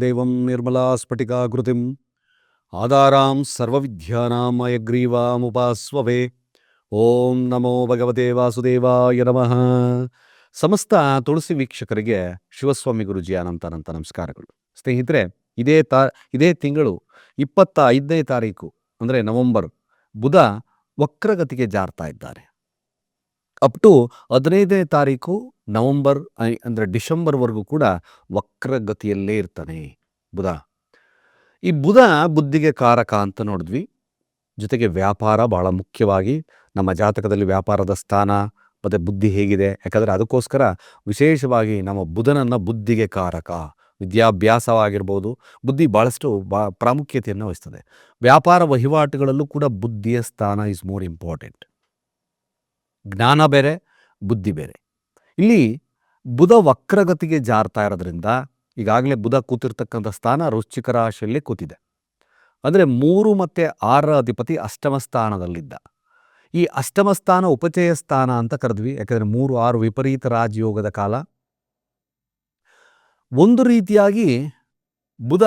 ದೇವಂ ನಿರ್ಮಲಾ ಸ್ಫಟಿಕಾಕೃತಿಂ ಆಧಾರಾಂ ಸರ್ವವಿದ್ಯಾನಾಂ ಅಯಗ್ರೀವಾಮುಪಾಸ್ವವೇ ಓಂ ನಮೋ ಭಗವತೆ ವಾಸುದೇವಾಯ ನಮಃ ಸಮಸ್ತ ತುಳಸಿ ವೀಕ್ಷಕರಿಗೆ ಶಿವಸ್ವಾಮಿ ಗುರುಜಿ ಅನಂತ ಅನಂತ ನಮಸ್ಕಾರಗಳು ಸ್ನೇಹಿತರೆ, ಇದೇ ತಾ, ಇದೇ ತಿಂಗಳು ಇಪ್ಪತ್ತ ಐದನೇ ತಾರೀಕು, ಅಂದರೆ ನವೆಂಬರ್, ಬುಧ ವಕ್ರಗತಿಗೆ ಜಾರ್ತಾ ಇದ್ದಾರೆ. ಅಪ್ ಟು ಹದಿನೈದನೇ ತಾರೀಕು ನವೆಂಬರ್ ಅಂದರೆ ಡಿಸೆಂಬರ್ವರೆಗೂ ಕೂಡ ವಕ್ರಗತಿಯಲ್ಲೇ ಇರ್ತಾನೆ ಬುಧ. ಈ ಬುಧ ಬುದ್ಧಿಗೆ ಕಾರಕ ಅಂತ ನೋಡಿದ್ವಿ. ಜೊತೆಗೆ ವ್ಯಾಪಾರ ಬಹಳ ಮುಖ್ಯವಾಗಿ ನಮ್ಮ ಜಾತಕದಲ್ಲಿ ವ್ಯಾಪಾರದ ಸ್ಥಾನ ಮತ್ತು ಬುದ್ಧಿ ಹೇಗಿದೆ. ಯಾಕಂದರೆ ಅದಕ್ಕೋಸ್ಕರ ವಿಶೇಷವಾಗಿ ನಮ್ಮ ಬುಧನನ್ನು ಬುದ್ಧಿಗೆ ಕಾರಕ, ವಿದ್ಯಾಭ್ಯಾಸವಾಗಿರ್ಬೋದು, ಬುದ್ಧಿ ಭಾಳಷ್ಟು ಬಾ, ಪ್ರಾಮುಖ್ಯತೆಯನ್ನು ವಹಿಸ್ತದೆ. ವ್ಯಾಪಾರ ವಹಿವಾಟುಗಳಲ್ಲೂ ಕೂಡ ಬುದ್ಧಿಯ ಸ್ಥಾನ ಇಸ್ ಮೋರ್ ಇಂಪಾರ್ಟೆಂಟ್ ಜ್ಞಾನ ಬೇರೆ, ಬುದ್ಧಿ ಬೇರೆ. ಇಲ್ಲಿ ಬುಧ ವಕ್ರಗತಿಗೆ ಜಾರ್ತಾ ಇರೋದ್ರಿಂದ ಈಗಾಗಲೇ ಬುಧ ಕೂತಿರ್ತಕ್ಕಂಥ ಸ್ಥಾನ ವೃಶ್ಚಿಕ ರಾಶಿಯಲ್ಲಿ ಕೂತಿದೆ. ಅಂದರೆ ಮೂರು ಮತ್ತು ಆರರ ಅಧಿಪತಿ ಅಷ್ಟಮ ಸ್ಥಾನದಲ್ಲಿದ್ದ. ಈ ಅಷ್ಟಮ ಸ್ಥಾನ ಉಪಚಯ ಸ್ಥಾನ ಅಂತ ಕರೆದ್ವಿ, ಯಾಕಂದರೆ ಮೂರು ಆರು ವಿಪರೀತ ರಾಜಯೋಗದ ಕಾಲ. ಒಂದು ರೀತಿಯಾಗಿ ಬುಧ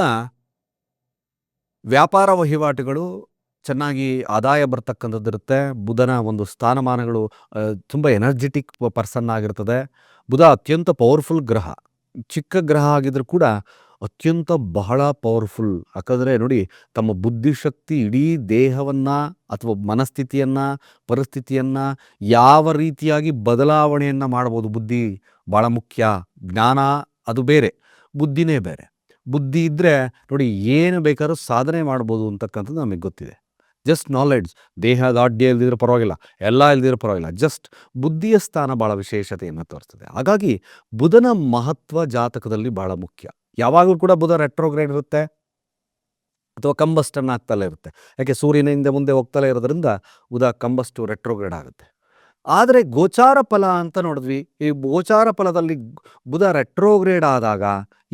ವ್ಯಾಪಾರ ವಹಿವಾಟುಗಳು ಚೆನ್ನಾಗಿ ಆದಾಯ ಬರ್ತಕ್ಕಂಥದ್ದಿರುತ್ತೆ ಬುಧನ ಒಂದು ಸ್ಥಾನಮಾನಗಳು ತುಂಬ ಎನರ್ಜೆಟಿಕ್ ಪರ್ಸನ್ ಆಗಿರ್ತದೆ. ಬುಧ ಅತ್ಯಂತ ಪವರ್ಫುಲ್ ಗ್ರಹ. ಚಿಕ್ಕ ಗ್ರಹ ಆಗಿದ್ರೂ ಕೂಡ ಅತ್ಯಂತ ಬಹಳ ಪವರ್ಫುಲ್ ಯಾಕಂದರೆ ನೋಡಿ, ತಮ್ಮ ಬುದ್ಧಿಶಕ್ತಿ ಇಡೀ ದೇಹವನ್ನು ಅಥವಾ ಮನಸ್ಥಿತಿಯನ್ನು, ಪರಿಸ್ಥಿತಿಯನ್ನು ಯಾವ ರೀತಿಯಾಗಿ ಬದಲಾವಣೆಯನ್ನು ಮಾಡ್ಬೋದು ಬುದ್ಧಿ? ಭಾಳ ಮುಖ್ಯ. ಜ್ಞಾನ ಅದು ಬೇರೆ, ಬುದ್ಧಿನೇ ಬೇರೆ. ಬುದ್ಧಿ ಇದ್ದರೆ ನೋಡಿ, ಏನು ಬೇಕಾದ್ರೂ ಸಾಧನೆ ಮಾಡ್ಬೋದು ಅಂತಕ್ಕಂಥದ್ದು ನಮಗೆ ಗೊತ್ತಿದೆ. ಜಸ್ಟ್ ನಾಲೆಡ್ಜ್ ದೇಹ ದಾಢ್ಯ ಇಲ್ದಿದ್ರೆ ಪರವಾಗಿಲ್ಲ. ಎಲ್ಲ ಇಲ್ದಿದ್ರೆ ಪರವಾಗಿಲ್ಲ. ಜಸ್ಟ್ ಬುದ್ಧಿಯ ಸ್ಥಾನ ಭಾಳ ವಿಶೇಷತೆಯನ್ನು ತೋರಿಸ್ತದೆ. ಹಾಗಾಗಿ ಬುಧನ ಮಹತ್ವ ಜಾತಕದಲ್ಲಿ ಭಾಳ ಮುಖ್ಯ. ಯಾವಾಗಲೂ ಕೂಡ ಬುಧ ರೆಟ್ರೋಗ್ರೇಡ್ ಇರುತ್ತೆ. ಅಥವಾ ಕಂಬಸ್ಟನ್ನು ಆಗ್ತಲೇ ಇರುತ್ತೆ. ಯಾಕೆ ಸೂರ್ಯನಿಂದ ಮುಂದೆ ಹೋಗ್ತಲೇ ಇರೋದ್ರಿಂದ ಬುಧ ಕಂಬಸ್ಟು ರೆಟ್ರೋಗ್ರೇಡ್ ಆಗುತ್ತೆ. ಆದರೆ ಗೋಚಾರ ಫಲ ಅಂತ ನೋಡಿದ್ವಿ. ಈ ಗೋಚಾರ ಫಲದಲ್ಲಿ ಬುಧ ರೆಟ್ರೋಗ್ರೇಡ್ ಆದಾಗ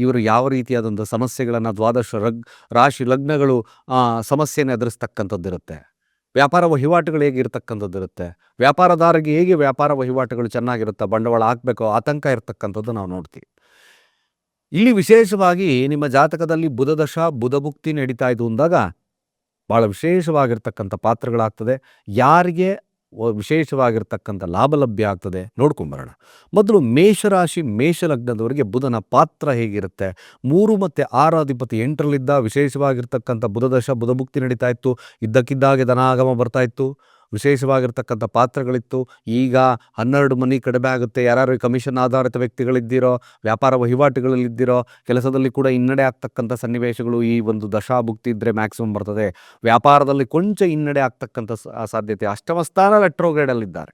ಇವರು ಯಾವ ರೀತಿಯಾದಂಥ ಸಮಸ್ಯೆಗಳನ್ನು ದ್ವಾದಶ ರಗ್, ರಾಶಿ ಲಗ್ನಗಳು ಸಮಸ್ಯೆಯನ್ನು ಎದುರಿಸ್ತಕ್ಕಂಥದ್ದಿರುತ್ತೆ ವ್ಯಾಪಾರ ವಹಿವಾಟುಗಳು ಹೇಗಿರ್ತಕ್ಕಂಥದ್ದಿರುತ್ತೆ ವ್ಯಾಪಾರದಾರರಿಗೆ ಹೇಗೆ ವ್ಯಾಪಾರ ವಹಿವಾಟುಗಳು ಚೆನ್ನಾಗಿರುತ್ತೆ, ಬಂಡವಾಳ ಹಾಕಬೇಕು ಆತಂಕ ಇರತಕ್ಕಂಥದ್ದು ನಾವು ನೋಡ್ತೀವಿ. ಇಲ್ಲಿ ವಿಶೇಷವಾಗಿ ನಿಮ್ಮ ಜಾತಕದಲ್ಲಿ ಬುಧದಶ ಬುಧಭುಕ್ತಿ ನಡೀತಾ ಇದು ಅಂದಾಗ ಭಾಳ ವಿಶೇಷವಾಗಿರ್ತಕ್ಕಂಥ ಪಾತ್ರಗಳಾಗ್ತದೆ. ಯಾರಿಗೆ ವಿಶೇಷವಾಗಿರ್ತಕ್ಕಂಥ ಲಾಭ ಲಭ್ಯ ಆಗ್ತದೆ. ನೋಡ್ಕೊಂಬರೋಣ. ಮೊದಲು ಮೇಷರಾಶಿ, ಮೇಷಲಗ್ನದವರಿಗೆ ಬುಧನ ಪಾತ್ರ ಹೇಗಿರುತ್ತೆ? ಮೂರು ಮತ್ತು ಆರು ಅಧಿಪತಿ ಎಂಟರಲ್ಲಿದ್ದ ವಿಶೇಷವಾಗಿರ್ತಕ್ಕಂಥ ಬುಧದಶ ಬುಧಭುಕ್ತಿ ನಡೀತಾ ಇತ್ತು. ಇದ್ದಕ್ಕಿದ್ದಾಗೆ ಧನಾಗಮ ಬರ್ತಾ ಇತ್ತು. ವಿಶೇಷವಾಗಿರ್ತಕ್ಕಂಥ ಪಾತ್ರಗಳಿತ್ತು. ಈಗ ಹನ್ನೆರಡು ಮನಿ ಕಡಿಮೆ ಆಗುತ್ತೆ. ಯಾರು ಕಮಿಷನ್ ಆಧಾರಿತ ವ್ಯಕ್ತಿಗಳಿದ್ದೀರೋ, ವ್ಯಾಪಾರ ವಹಿವಾಟುಗಳಲ್ಲಿದ್ದೀರೋ, ಕೆಲಸದಲ್ಲಿ ಕೂಡ ಹಿನ್ನಡೆ ಆಗ್ತಕ್ಕಂಥ ಸನ್ನಿವೇಶಗಳು ಈ ಒಂದು ದಶಾಭುಕ್ತಿ ಇದ್ದರೆ ಮ್ಯಾಕ್ಸಿಮಮ್ ಬರ್ತದೆ. ವ್ಯಾಪಾರದಲ್ಲಿ ಕೊಂಚ ಹಿನ್ನಡೆ ಆಗ್ತಕ್ಕಂಥ ಸಾಧ್ಯತೆ. ಅಷ್ಟಮ ಸ್ಥಾನ ರೆಟ್ರೋಗ್ರೇಡಲ್ಲಿದ್ದಾರೆ.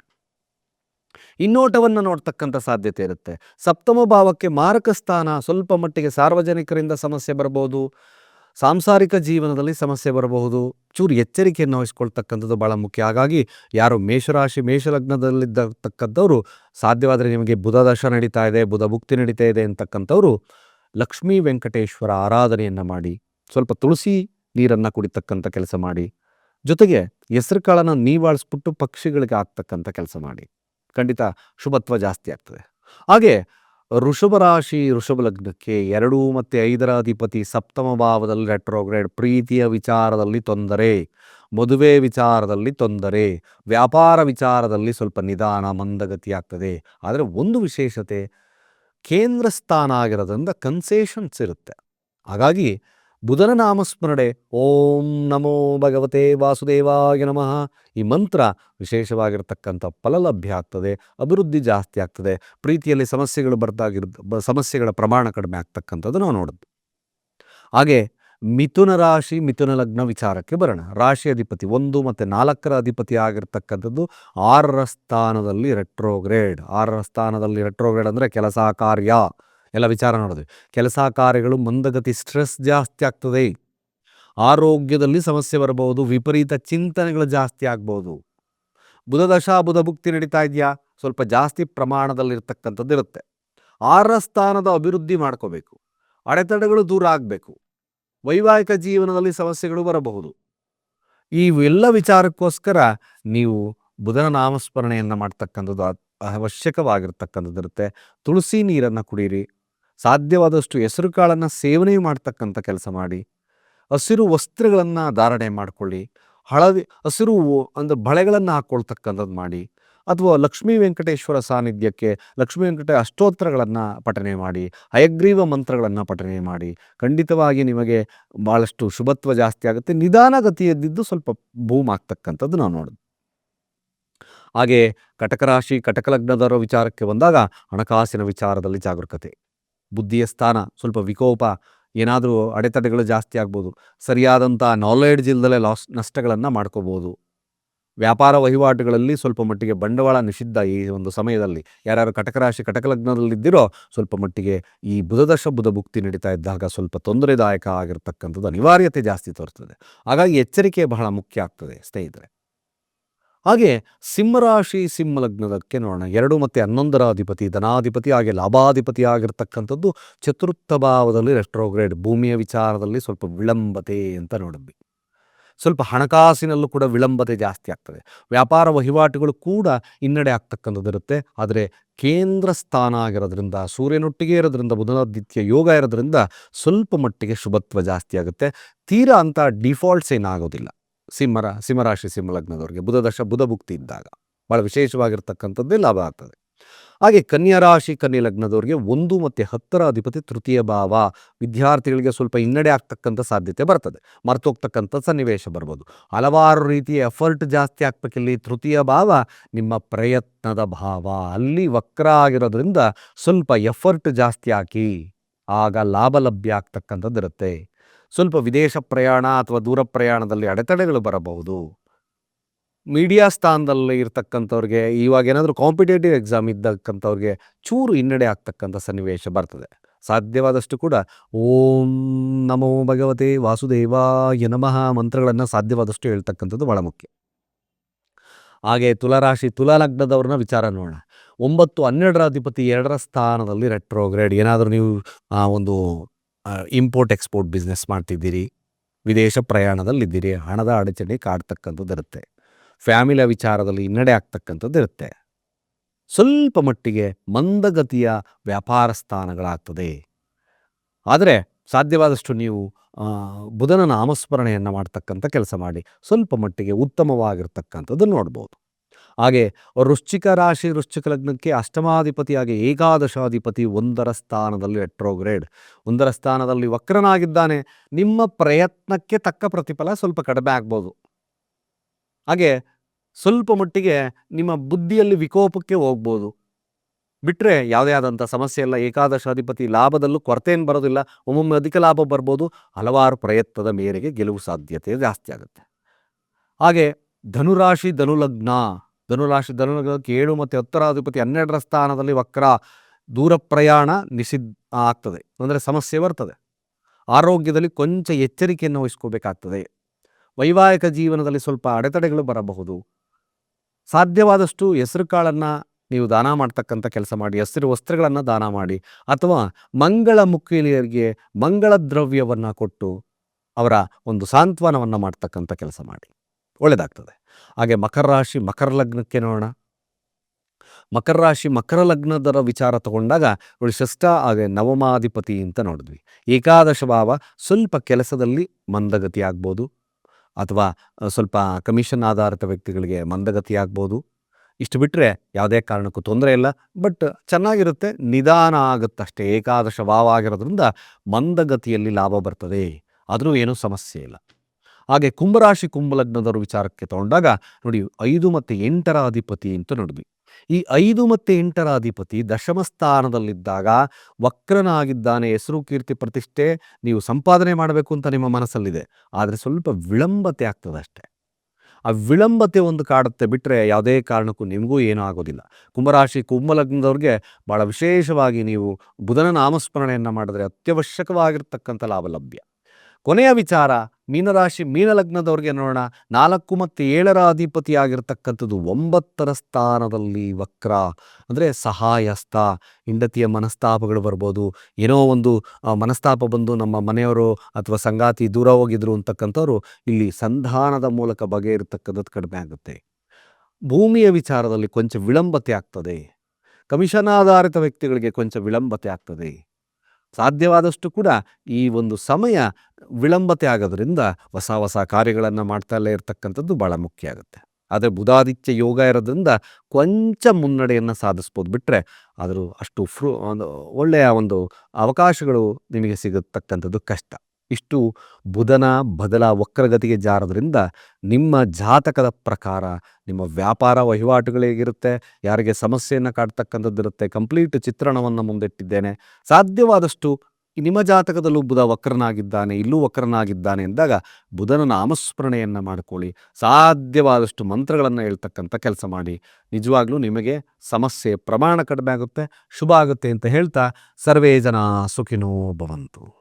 ಇನ್ನೋಟವನ್ನು ನೋಡ್ತಕ್ಕಂಥ ಸಾಧ್ಯತೆ ಇರುತ್ತೆ. ಸಪ್ತಮ ಭಾವಕ್ಕೆ ಮಾರಕ ಸ್ಥಾನ ಸ್ವಲ್ಪ ಮಟ್ಟಿಗೆ ಸಾರ್ವಜನಿಕರಿಂದ ಸಮಸ್ಯೆ ಬರಬಹುದು ಸಾಂಸಾರಿಕ ಜೀವನದಲ್ಲಿ ಸಮಸ್ಯೆ ಬರಬಹುದು. ಚೂರು ಎಚ್ಚರಿಕೆಯನ್ನು ವಹಿಸ್ಕೊಳ್ತಕ್ಕಂಥದ್ದು ಭಾಳ ಮುಖ್ಯ. ಹಾಗಾಗಿ ಯಾರು ಮೇಷರಾಶಿ, ಮೇಷಲಗ್ನದಲ್ಲಿದ್ದತಕ್ಕಂಥವ್ರು ಸಾಧ್ಯವಾದರೆ ನಿಮಗೆ ಬುಧ ದಶ ನಡೀತಾ ಇದೆ, ಬುಧ ಭುಕ್ತಿ ನಡೀತಾ ಇದೆ ಅಂತಕ್ಕಂಥವ್ರು ಲಕ್ಷ್ಮೀ ವೆಂಕಟೇಶ್ವರ ಆರಾಧನೆಯನ್ನು ಮಾಡಿ, ಸ್ವಲ್ಪ ತುಳಸಿ ನೀರನ್ನು ಕುಡಿತಕ್ಕಂಥ ಕೆಲಸ ಮಾಡಿ, ಜೊತೆಗೆ ಹೆಸರು ಕಾಳನ್ನು ನೀವಾಳಿಸ್ಬಿಟ್ಟು ಪಕ್ಷಿಗಳಿಗೆ ಆಗ್ತಕ್ಕಂಥ ಕೆಲಸ ಮಾಡಿ. ಖಂಡಿತ ಶುಭತ್ವ ಜಾಸ್ತಿ ಆಗ್ತದೆ. ಹಾಗೆ ರಾಶಿ ಋಷಭ ಲಗ್ನಕ್ಕೆ ಎರಡು ಮತ್ತು ಐದರ ಅಧಿಪತಿ ಸಪ್ತಮ ಭಾವದಲ್ಲಿ ರೆಟ್ರೋಗ್ರೇಡ್ ಪ್ರೀತಿಯ ವಿಚಾರದಲ್ಲಿ ತೊಂದರೆ, ಮದುವೆ ವಿಚಾರದಲ್ಲಿ ತೊಂದರೆ, ವ್ಯಾಪಾರ ವಿಚಾರದಲ್ಲಿ ಸ್ವಲ್ಪ ನಿಧಾನ ಮಂದಗತಿಯಾಗ್ತದೆ ಆದರೆ ಒಂದು ವಿಶೇಷತೆ, ಕೇಂದ್ರ ಸ್ಥಾನ ಆಗಿರೋದ್ರಿಂದ ಕನ್ಸೇಷನ್ಸ್ ಇರುತ್ತೆ. ಹಾಗಾಗಿ ಬುಧನ ನಾಮಸ್ಮರಣೆ ಓಂ ನಮೋ ಭಗವತೆ ವಾಸುದೇವಾಯ ನಮಃ. ಈ ಮಂತ್ರ ವಿಶೇಷವಾಗಿರತಕ್ಕಂಥ ಫಲ ಲಭ್ಯ ಆಗ್ತದೆ, ಅಭಿವೃದ್ಧಿ ಜಾಸ್ತಿ ಆಗ್ತದೆ, ಪ್ರೀತಿಯಲ್ಲಿ ಸಮಸ್ಯೆಗಳು ಬರ್ದಾಗಿರ್, ಬ- ಸಮಸ್ಯೆಗಳ ಪ್ರಮಾಣ ಕಡಿಮೆ ಆಗ್ತಕ್ಕಂಥದ್ದು ನಾವು ನೋಡೋದು. ಹಾಗೆ ಮಿಥುನ ರಾಶಿ, ಮಿಥುನ ಲಗ್ನ ವಿಚಾರಕ್ಕೆ ಬರೋಣ. ರಾಶಿ ಅಧಿಪತಿ ಒಂದು ಮತ್ತು ನಾಲ್ಕರ ಅಧಿಪತಿ ಆಗಿರ್ತಕ್ಕಂಥದ್ದು ಆರರ ಸ್ಥಾನದಲ್ಲಿ ರೆಟ್ರೋಗ್ರೇಡ್ ಆರರ ಸ್ಥಾನದಲ್ಲಿ ರೆಟ್ರೋಗ್ರೇಡ್ ಅಂದರೆ ಕೆಲಸ, ಕಾರ್ಯ. ಎಲ್ಲ ವಿಚಾರ ನೋಡಿದ್ವಿ. ಕೆಲಸ ಕಾರ್ಯಗಳು ಮಂದಗತಿ ಸ್ಟ್ರೆಸ್ ಜಾಸ್ತಿ ಆಗ್ತದೆ. ಆರೋಗ್ಯದಲ್ಲಿ ಸಮಸ್ಯೆ ಬರಬಹುದು, ವಿಪರೀತ ಚಿಂತನೆಗಳು ಜಾಸ್ತಿ ಆಗ್ಬೋದು ಬುಧ ದಶಾ, ಬುಧ ಭುಕ್ತಿ ನಡೀತಾ ಇದೆಯಾ? ಸ್ವಲ್ಪ ಜಾಸ್ತಿ ಪ್ರಮಾಣದಲ್ಲಿರ್ತಕ್ಕಂಥದ್ದು ಇರುತ್ತೆ. ಆರ ಸ್ಥಾನದ ಅಭಿವೃದ್ಧಿ ಮಾಡ್ಕೋಬೇಕು. ಅಡೆತಡೆಗಳು ದೂರ ಆಗಬೇಕು. ವೈವಾಹಿಕ ಜೀವನದಲ್ಲಿ ಸಮಸ್ಯೆಗಳು ಬರಬಹುದು. ಈ ಎಲ್ಲ ವಿಚಾರಕ್ಕೋಸ್ಕರ ನೀವು ಬುಧನ ನಾಮಸ್ಮರಣೆಯನ್ನು ಮಾಡ್ತಕ್ಕಂಥದ್ದು ಅವಶ್ಯಕವಾಗಿರ್ತಕ್ಕಂಥದ್ದು ಇರುತ್ತೆ ತುಳಸಿ ನೀರನ್ನು ಕುಡೀರಿ. ಸಾಧ್ಯವಾದಷ್ಟು ಹೆಸರು ಕಾಳನ್ನು ಸೇವನೆ ಮಾಡ್ತಕ್ಕಂಥ ಕೆಲಸ ಮಾಡಿ, ಹಸಿರು ವಸ್ತ್ರಗಳನ್ನು ಧಾರಣೆ ಮಾಡಿಕೊಳ್ಳಿ, ಹಳದಿ, ಹಸಿರು ಅಂದರೆ ಬಳೆಗಳನ್ನು ಹಾಕ್ಕೊಳ್ತಕ್ಕಂಥದ್ದು ಮಾಡಿ, ಅಥವಾ ಲಕ್ಷ್ಮೀ ವೆಂಕಟೇಶ್ವರ ಸಾನ್ನಿಧ್ಯಕ್ಕೆ ಲಕ್ಷ್ಮೀ ವೆಂಕಟ ಅಷ್ಟೋತ್ತರಗಳನ್ನು ಪಠನೆ ಮಾಡಿ, ಹಯಗ್ರೀವ ಮಂತ್ರಗಳನ್ನು ಪಠನೆ ಮಾಡಿ, ಖಂಡಿತವಾಗಿ ನಿಮಗೆ ಭಾಳಷ್ಟು ಶುಭತ್ವ ಜಾಸ್ತಿ ಆಗುತ್ತೆ. ನಿಧಾನಗತಿಯದ್ದಿದ್ದು ಸ್ವಲ್ಪ ಭೂಮ್ ಆಗ್ತಕ್ಕಂಥದ್ದು ನಾವು ನೋಡೋದು. ಹಾಗೆ ಕಟಕ ರಾಶಿ ಕಟಕ ವಿಚಾರಕ್ಕೆ ಬಂದಾಗ ಹಣಕಾಸಿನ ವಿಚಾರದಲ್ಲಿ ಜಾಗರೂಕತೆ. ಬುದ್ಧಿಯ ಸ್ಥಾನ ಸ್ವಲ್ಪ ವಿಕೋಪ, ಏನಾದರೂ ಅಡೆತಡೆಗಳು ಜಾಸ್ತಿ ಆಗ್ಬೋದು. ಸರಿಯಾದಂಥ ನಾಲೆಡ್ಜ್ ಇಲ್ಲದಲ್ಲೇ ಲಾಸ್ ನಷ್ಟಗಳನ್ನು ಮಾಡ್ಕೋಬೋದು. ವ್ಯಾಪಾರ ವಹಿವಾಟುಗಳಲ್ಲಿ ಸ್ವಲ್ಪ ಮಟ್ಟಿಗೆ ಬಂಡವಾಳ ನಿಷಿದ್ಧ ಈ ಒಂದು ಸಮಯದಲ್ಲಿ. ಯಾರ್ಯಾರು ಕಟಕರಾಶಿ ಕಟಕ ಲಗ್ನದಲ್ಲಿದ್ದಿರೋ ಸ್ವಲ್ಪ ಮಟ್ಟಿಗೆ ಈ ಬುಧದಶ ಬುಧ ಭುಕ್ತಿ ನಡೀತಾ ಇದ್ದಾಗ ಸ್ವಲ್ಪ ತೊಂದರೆದಾಯಕ ಆಗಿರತಕ್ಕಂಥದ್ದು ಅನಿವಾರ್ಯತೆ ಜಾಸ್ತಿ ತೋರ್ತದೆ. ಹಾಗಾಗಿ ಎಚ್ಚರಿಕೆ ಬಹಳ ಮುಖ್ಯ ಆಗ್ತದೆ ಸ್ನೇಹಿತರೆ. ಹಾಗೆ ಸಿಂಹರಾಶಿ ಸಿಂಹ ಲಗ್ನದಕ್ಕೆ ನೋಡೋಣ. ಎರಡು ಮತ್ತು ಹನ್ನೊಂದರ ಅಧಿಪತಿ ಧನಾಧಿಪತಿ, ಹಾಗೆ ಲಾಭಾಧಿಪತಿ ಆಗಿರ್ತಕ್ಕಂಥದ್ದು ಚತುರ್ಥ ಭಾವದಲ್ಲಿ ರೆಸ್ಟ್ರೋಗ್ರೇಡ್ ಭೂಮಿಯ ವಿಚಾರದಲ್ಲಿ ಸ್ವಲ್ಪ ವಿಳಂಬತೆ ಅಂತ ನೋಡಿದ್ವಿ. ಸ್ವಲ್ಪ ಹಣಕಾಸಿನಲ್ಲೂ ಕೂಡ ವಿಳಂಬತೆ ಜಾಸ್ತಿ ಆಗ್ತದೆ. ವ್ಯಾಪಾರ ವಹಿವಾಟುಗಳು ಕೂಡ ಹಿನ್ನಡೆ ಆಗ್ತಕ್ಕಂಥದ್ದಿರುತ್ತೆ ಆದರೆ ಕೇಂದ್ರ ಸ್ಥಾನ ಆಗಿರೋದ್ರಿಂದ, ಸೂರ್ಯನೊಟ್ಟಿಗೆ ಇರೋದ್ರಿಂದ, ಬುಧನಾದಿತ್ಯ ಯೋಗ ಇರೋದ್ರಿಂದ ಸ್ವಲ್ಪ ಮಟ್ಟಿಗೆ ಶುಭತ್ವ ಜಾಸ್ತಿ ಆಗುತ್ತೆ. ತೀರಾ ಅಂತ ಡಿಫಾಲ್ಟ್ಸ್ ಏನಾಗೋದಿಲ್ಲ. ಸಿಂಹರ, ಸಿಂಹರಾಶಿ ಸಿಂಹಲಗ್ನದವ್ರಿಗೆ ಬುಧದಶ ಬುಧ ಭುಕ್ತಿ ಇದ್ದಾಗ ಭಾಳ ವಿಶೇಷವಾಗಿರ್ತಕ್ಕಂಥದ್ದೇ ಲಾಭ ಆಗ್ತದೆ. ಹಾಗೆ ಕನ್ಯಾ ರಾಶಿ, ಕನ್ಯಾ ಲಗ್ನದವ್ರಿಗೆ ಒಂದು ಮತ್ತು ಹತ್ತರ ಅಧಿಪತಿ ತೃತೀಯ ಭಾವ ವಿದ್ಯಾರ್ಥಿಗಳಿಗೆ ಸ್ವಲ್ಪ ಹಿನ್ನಡೆ ಆಗ್ತಕ್ಕಂಥ ಸಾಧ್ಯತೆ ಬರ್ತದೆ. ಮರ್ತೋಗ್ತಕ್ಕಂಥ ಸನ್ನಿವೇಶ ಬರ್ಬೋದು. ಹಲವಾರು ರೀತಿಯ ಎಫರ್ಟ್ ಜಾಸ್ತಿ ಆಗ್ಬೇಕಿಲ್ಲಿ ತೃತೀಯ ಭಾವ, ನಿಮ್ಮ ಪ್ರಯತ್ನದ ಭಾವ. ಅಲ್ಲಿ ವಕ್ರ ಆಗಿರೋದ್ರಿಂದ ಸ್ವಲ್ಪ ಎಫರ್ಟ್ ಜಾಸ್ತಿ ಹಾಕಿ ಆಗ ಲಾಭ ಲಭ್ಯ ಆಗ್ತಕ್ಕಂಥದ್ದು ಇರುತ್ತೆ ಸ್ವಲ್ಪ ವಿದೇಶ ಪ್ರಯಾಣ ಅಥವಾ ದೂರ ಪ್ರಯಾಣದಲ್ಲಿ ಅಡೆತಡೆಗಳು ಬರಬಹುದು. ಮೀಡಿಯಾ ಸ್ಥಾನದಲ್ಲಿ ಇರ್ತಕ್ಕಂಥವ್ರಿಗೆ, ಇವಾಗ ಏನಾದರೂ ಕಾಂಪಿಟೇಟಿವ್ ಎಕ್ಸಾಮ್ ಇದ್ದಕ್ಕಂಥವ್ರಿಗೆ ಚೂರು ಹಿನ್ನಡೆ ಆಗ್ತಕ್ಕಂಥ ಸನ್ನಿವೇಶ ಬರ್ತದೆ. ಸಾಧ್ಯವಾದಷ್ಟು ಕೂಡ ಓಂ ನಮೋ ಭಗವತೆ ವಾಸುದೇವಾಯ ನಮಃ ಮಂತ್ರಗಳನ್ನು ಸಾಧ್ಯವಾದಷ್ಟು ಹೇಳ್ತಕ್ಕಂಥದ್ದು ಬಹಳ ಮುಖ್ಯ. ಹಾಗೆ ತುಲಾರಾಶಿ ತುಲಾಲಗ್ನದವ್ರನ್ನ ವಿಚಾರ ನೋಡೋಣ. ಒಂಬತ್ತು ಹನ್ನೆರಡರ ಅಧಿಪತಿ ಎರಡರ ಸ್ಥಾನದಲ್ಲಿ ರೆಟ್ರೋಗ್ರೇಡ್ ಏನಾದರೂ ನೀವು ಒಂದು ಇಂಪೋರ್ಟ್ ಎಕ್ಸ್ಪೋರ್ಟ್ ಬಿಸ್ನೆಸ್ ಮಾಡ್ತಿದ್ದೀರಿ, ವಿದೇಶ ಪ್ರಯಾಣದಲ್ಲಿದ್ದೀರಿ, ಹಣದ ಅಡಚಣೆ ಕಾಡ್ತಕ್ಕಂಥದ್ದು ಇರುತ್ತೆ. ಫ್ಯಾಮಿಲಿಯ ವಿಚಾರದಲ್ಲಿ ಹಿನ್ನಡೆ ಆಗ್ತಕ್ಕಂಥದ್ದು ಇರುತ್ತೆ. ಸ್ವಲ್ಪ ಮಟ್ಟಿಗೆ ಮಂದಗತಿಯ ವ್ಯಾಪಾರ ಸ್ಥಾನಗಳಾಗ್ತದೆ. ಆದರೆ ಸಾಧ್ಯವಾದಷ್ಟು ನೀವು ಬುಧನ ನಾಮಸ್ಮರಣೆಯನ್ನು ಮಾಡ್ತಕ್ಕಂಥ ಕೆಲಸ ಮಾಡಿ, ಸ್ವಲ್ಪ ಮಟ್ಟಿಗೆ ಉತ್ತಮವಾಗಿರ್ತಕ್ಕಂಥದ್ದು ನೋಡ್ಬೋದು. ಹಾಗೆ ವೃಶ್ಚಿಕ ರಾಶಿ, ವೃಶ್ಚಿಕ ಲಗ್ನಕ್ಕೆ ಅಷ್ಟಮಾಧಿಪತಿಯಾಗಿ ಏಕಾದಶಾಧಿಪತಿ ಒಂದರ ಸ್ಥಾನದಲ್ಲಿ ರೆಟ್ರೋಗ್ರೇಡ್ ಒಂದರ ಸ್ಥಾನದಲ್ಲಿ ವಕ್ರನಾಗಿದ್ದಾನೆ. ನಿಮ್ಮ ಪ್ರಯತ್ನಕ್ಕೆ ತಕ್ಕ ಪ್ರತಿಫಲ ಸ್ವಲ್ಪ ಕಡಿಮೆ ಆಗ್ಬೋದು. ಹಾಗೆ ಸ್ವಲ್ಪ ಮಟ್ಟಿಗೆ ನಿಮ್ಮ ಬುದ್ಧಿಯಲ್ಲಿ ವಿಕೋಪಕ್ಕೆ ಹೋಗ್ಬೋದು. ಬಿಟ್ಟರೆ ಯಾವುದೇ ಆದಂಥ ಸಮಸ್ಯೆ ಇಲ್ಲ. ಏಕಾದಶಾಧಿಪತಿ ಲಾಭದಲ್ಲೂ ಕೊರತೆಯನ್ನು ಬರೋದಿಲ್ಲ. ಒಮ್ಮೊಮ್ಮೆ ಅಧಿಕ ಲಾಭ ಬರ್ಬೋದು. ಹಲವಾರು ಪ್ರಯತ್ನದ ಮೇರೆಗೆ ಗೆಲುವು ಸಾಧ್ಯತೆ ಜಾಸ್ತಿ ಆಗುತ್ತೆ. ಹಾಗೆ ಧನುರಾಶಿ, ಧನುಲಗ್ನ ಧನುರಾಶಿ ಧನುಲಗ್ನಕ್ಕೆ ಏಳು ಮತ್ತು ಹತ್ತರಾಧಿಪತಿ ಹನ್ನೆರಡರ ಸ್ಥಾನದಲ್ಲಿ ವಕ್ರ, ದೂರ ಪ್ರಯಾಣ ನಿಷಿದ್ಧ ಆಗ್ತದೆ. ಅಂದರೆ ಸಮಸ್ಯೆ ಬರ್ತದೆ. ಆರೋಗ್ಯದಲ್ಲಿ ಕೊಂಚ ಎಚ್ಚರಿಕೆಯನ್ನು ವಹಿಸ್ಕೋಬೇಕಾಗ್ತದೆ. ವೈವಾಹಿಕ ಜೀವನದಲ್ಲಿ ಸ್ವಲ್ಪ ಅಡೆತಡೆಗಳು ಬರಬಹುದು. ಸಾಧ್ಯವಾದಷ್ಟು ಹೆಸರು ಕಾಳನ್ನು ನೀವು ದಾನ ಮಾಡ್ತಕ್ಕಂಥ ಕೆಲಸ ಮಾಡಿ, ಹಸಿರು ವಸ್ತ್ರಗಳನ್ನು ದಾನ ಮಾಡಿ, ಅಥವಾ ಮಂಗಳ ಮುಖಿಲಿಯರಿಗೆ ಮಂಗಳ ದ್ರವ್ಯವನ್ನು ಕೊಟ್ಟು ಅವರ ಒಂದು ಸಾಂತ್ವನವನ್ನು ಮಾಡ್ತಕ್ಕಂಥ ಕೆಲಸ ಮಾಡಿ. ಒಳ್ಳೆಯದಾಗ್ತದೆ ಹಾಗೆ ಮಕರ ರಾಶಿ, ಮಕರ ಲಗ್ನಕ್ಕೆ ನೋಡೋಣ. ಮಕರ ರಾಶಿ, ಮಕರ ಲಗ್ನದರ ವಿಚಾರ ತಗೊಂಡಾಗ ನೋಡಿ ಷಷ್ಠ ಹಾಗೆ ನವಮಾಧಿಪತಿ ಅಂತ ನೋಡಿದ್ವಿ. ಏಕಾದಶ ಭಾವ ಸ್ವಲ್ಪ ಕೆಲಸದಲ್ಲಿ ಮಂದಗತಿ ಆಗ್ಬೋದು. ಅಥವಾ ಸ್ವಲ್ಪ ಕಮಿಷನ್ ಆಧಾರಿತ ವ್ಯಕ್ತಿಗಳಿಗೆ ಮಂದಗತಿ ಆಗ್ಬೋದು. ಇಷ್ಟು ಬಿಟ್ಟರೆ ಯಾವುದೇ ಕಾರಣಕ್ಕೂ ತೊಂದರೆ ಇಲ್ಲ. ಬಟ್ ಚೆನ್ನಾಗಿರುತ್ತೆ, ನಿಧಾನ ಆಗುತ್ತಷ್ಟೇ. ಏಕಾದಶ ಭಾವ ಆಗಿರೋದ್ರಿಂದ ಮಂದಗತಿಯಲ್ಲಿ ಲಾಭ ಬರ್ತದೆ. ಆದರೂ ಏನೂ ಸಮಸ್ಯೆ ಇಲ್ಲ. ಹಾಗೆ ಕುಂಭರಾಶಿ ಕುಂಭಲಗ್ನದವರು ವಿಚಾರಕ್ಕೆ ತಗೊಂಡಾಗ ನೋಡಿ ಐದು ಮತ್ತು ಎಂಟರ ಅಧಿಪತಿ ಅಂತ ನೋಡಿದ್ವಿ. ಈ ಐದು ಮತ್ತು ಎಂಟರ ಅಧಿಪತಿ ದಶಮ ಸ್ಥಾನದಲ್ಲಿದ್ದಾಗ ವಕ್ರನಾಗಿದ್ದಾನೆ ಹೆಸರು ಕೀರ್ತಿ ಪ್ರತಿಷ್ಠೆ ನೀವು ಸಂಪಾದನೆ ಮಾಡಬೇಕು ಅಂತ ನಿಮ್ಮ ಮನಸ್ಸಲ್ಲಿದೆ. ಆದರೆ ಸ್ವಲ್ಪ ವಿಳಂಬತೆ ಆಗ್ತದೆ ಅಷ್ಟೇ. ಆ ವಿಳಂಬತೆ ಒಂದು ಕಾಡುತ್ತೆ ಬಿಟ್ಟರೆ ಯಾವುದೇ ಕಾರಣಕ್ಕೂ ನಿಮಗೂ ಏನೂ ಆಗೋದಿಲ್ಲ. ಕುಂಭರಾಶಿ ಕುಂಭಲಗ್ನದವ್ರಿಗೆ ಭಾಳ ವಿಶೇಷವಾಗಿ ನೀವು ಬುಧನ ನಾಮಸ್ಮರಣೆಯನ್ನು ಮಾಡಿದ್ರೆ ಅತ್ಯವಶ್ಯಕವಾಗಿರ್ತಕ್ಕಂಥ ಲಾಭ ಲಭ್ಯ. ಕೊನೆಯ ವಿಚಾರ ಮೀನರಾಶಿ ಮೀನಲಗ್ನದವ್ರಿಗೆ ನೋಡೋಣ. ನಾಲ್ಕು ಮತ್ತು ಏಳರ ಅಧಿಪತಿ ಆಗಿರ್ತಕ್ಕಂಥದ್ದು ಒಂಬತ್ತರ ಸ್ಥಾನದಲ್ಲಿ ವಕ್ರ, ಅಂದರೆ ಸಹಾಯಸ್ಥ, ಹೆಂಡತಿಯ ಮನಸ್ತಾಪಗಳು ಬರ್ಬೋದು. ಏನೋ ಒಂದು ಮನಸ್ತಾಪ ಬಂದು ನಮ್ಮ ಮನೆಯವರು ಅಥವಾ ಸಂಗಾತಿ ದೂರ ಹೋಗಿದ್ರು ಅಂತಕ್ಕಂಥವ್ರು ಇಲ್ಲಿ ಸಂಧಾನದ ಮೂಲಕ ಬಗೆಯಿರತಕ್ಕಂಥದ್ದು ಕಡಿಮೆ ಆಗುತ್ತೆ. ಭೂಮಿಯ ವಿಚಾರದಲ್ಲಿ ಕೊಂಚ ವಿಳಂಬತೆ ಆಗ್ತದೆ. ಕಮಿಷನ್ ಆಧಾರಿತ ವ್ಯಕ್ತಿಗಳಿಗೆ ಕೊಂಚ ವಿಳಂಬತೆ ಆಗ್ತದೆ. ಸಾಧ್ಯವಾದಷ್ಟು ಕೂಡ ಈ ಒಂದು ಸಮಯ ವಿಳಂಬತೆ ಆಗೋದ್ರಿಂದ ಹೊಸ ಹೊಸ ಕಾರ್ಯಗಳನ್ನು ಮಾಡ್ತಲೇ ಇರತಕ್ಕಂಥದ್ದು ಭಾಳ ಮುಖ್ಯ ಆಗುತ್ತೆ. ಆದರೆ ಬುಧಾದಿತ್ಯ ಯೋಗ ಇರೋದ್ರಿಂದ ಕೊಂಚ ಮುನ್ನಡೆಯನ್ನು ಸಾಧಿಸ್ಬೋದು ಬಿಟ್ಟರೆ ಆದರೂ ಅಷ್ಟು ಫ್ರೂ ಒಂದು ಒಳ್ಳೆಯ ಒಂದು ಅವಕಾಶಗಳು ನಿಮಗೆ ಸಿಗತಕ್ಕಂಥದ್ದು ಕಷ್ಟ. ಇಷ್ಟು ಬುಧನ ಬದಲ ವಕ್ರಗತಿಗೆ ಜಾರೋದ್ರಿಂದ ನಿಮ್ಮ ಜಾತಕದ ಪ್ರಕಾರ ನಿಮ್ಮ ವ್ಯಾಪಾರ ವಹಿವಾಟುಗಳಿಗಿರುತ್ತೆ ಯಾರಿಗೆ ಸಮಸ್ಯೆಯನ್ನು ಕಾಡ್ತಕ್ಕಂಥದ್ದಿರುತ್ತೆ ಕಂಪ್ಲೀಟ್ ಚಿತ್ರಣವನ್ನು ಮುಂದಿಟ್ಟಿದ್ದೇನೆ, ಸಾಧ್ಯವಾದಷ್ಟು ನಿಮ್ಮ ಜಾತಕದಲ್ಲೂ ಬುಧ ವಕ್ರನಾಗಿದ್ದಾನೆ, ಇಲ್ಲೂ ವಕ್ರನಾಗಿದ್ದಾನೆ ಎಂದಾಗ ಬುಧನ ನಾಮಸ್ಮರಣೆಯನ್ನು ಮಾಡಿಕೊಳ್ಳಿ. ಸಾಧ್ಯವಾದಷ್ಟು ಮಂತ್ರಗಳನ್ನು ಹೇಳ್ತಕ್ಕಂಥ ಕೆಲಸ ಮಾಡಿ. ನಿಜವಾಗ್ಲೂ ನಿಮಗೆ ಸಮಸ್ಯೆ ಪ್ರಮಾಣ ಕಡಿಮೆ ಆಗುತ್ತೆ. ಶುಭ ಆಗುತ್ತೆ ಅಂತ ಹೇಳ್ತಾ ಸರ್ವೇ ಜನ ಸುಖಿನೋ ಭವಂತು.